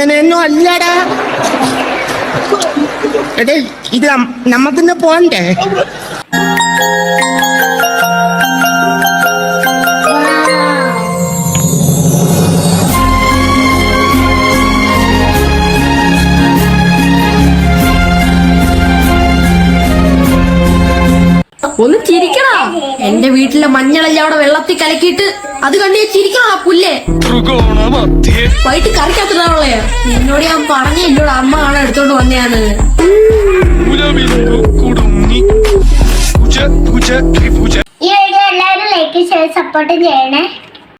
അങ്ങനെയൊന്നും അല്ലടാ. എടേ ഇത് നമ്മക്കിന്ന് പോണ്ടേ? ഒന്ന് ചിരിക്കണോ. എന്റെ വീട്ടിലെ മഞ്ഞളെല്ലാം അവിടെ വെള്ളത്തിൽ കലക്കിയിട്ട് അത് കണ്ടേ ആ പുല്ലേ? വൈകിട്ട് കറിക്കത്തിടാവുള്ളേ നിന്നോട് ഞാൻ പറഞ്ഞ എന്നോട് അമ്മ ആണ് എടുത്തോണ്ട് വന്നെയാണ് ഈ വീഡിയോ എല്ലാവരും ലൈക്ക് ഷെയർ സപ്പോർട്ട് ചെയ്യണേ.